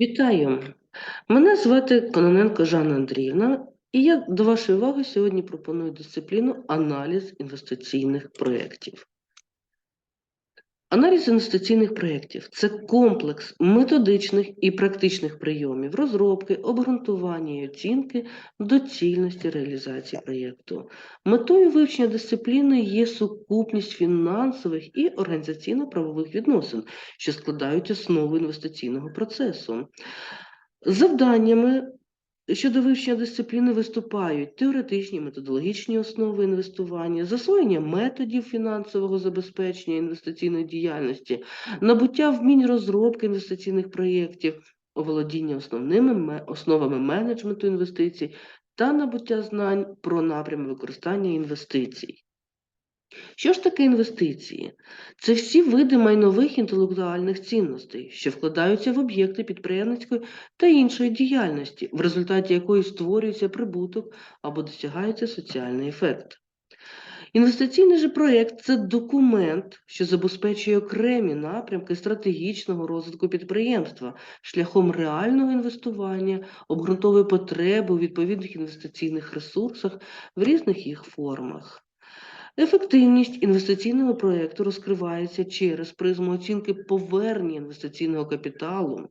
Вітаю! Мене звати Кононенко Жанна Андріївна, і я до вашої уваги сьогодні пропоную дисципліну аналіз інвестиційних проєктів. Аналіз інвестиційних проєктів це комплекс методичних і практичних прийомів розробки, обґрунтування і оцінки доцільності реалізації проєкту. Метою вивчення дисципліни є сукупність фінансових і організаційно-правових відносин, що складають основу інвестиційного процесу. Завданнями щодо вивчення дисципліни виступають теоретичні методологічні основи інвестування, засвоєння методів фінансового забезпечення інвестиційної діяльності, набуття вмінь розробки інвестиційних проєктів, оволодіння основними основами менеджменту інвестицій та набуття знань про напрями використання інвестицій. Що ж таке інвестиції? Це всі види майнових інтелектуальних цінностей, що вкладаються в об'єкти підприємницької та іншої діяльності, в результаті якої створюється прибуток або досягається соціальний ефект. Інвестиційний же проєкт це документ, що забезпечує окремі напрямки стратегічного розвитку підприємства шляхом реального інвестування, обґрунтовує потреби у відповідних інвестиційних ресурсах в різних їх формах. Ефективність інвестиційного проєкту розкривається через призму оцінки повернення інвестиційного капіталу,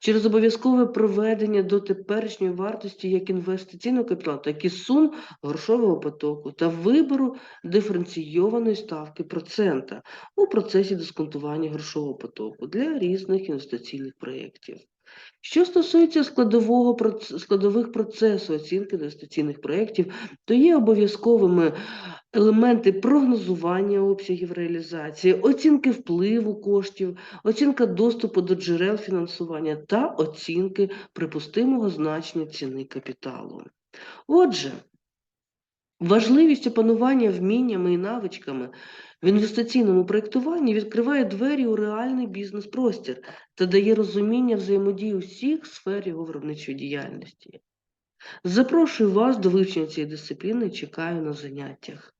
через обов'язкове проведення до теперішньої вартості як інвестиційного капіталу, так і сум грошового потоку та вибору диференційованої ставки процента у процесі дисконтування грошового потоку для різних інвестиційних проєктів. Що стосується складового складових процесу оцінки інвестиційних проєктів, то є обов'язковими елементи прогнозування обсягів реалізації, оцінки впливу коштів, оцінка доступу до джерел фінансування та оцінки припустимого значення ціни капіталу. Отже, важливість опанування вміннями і навичками в інвестиційному проєктуванні відкриває двері у реальний бізнес-простір та дає розуміння взаємодії усіх сфер його виробничої діяльності. Запрошую вас до вивчення цієї дисципліни чекаю на заняттях.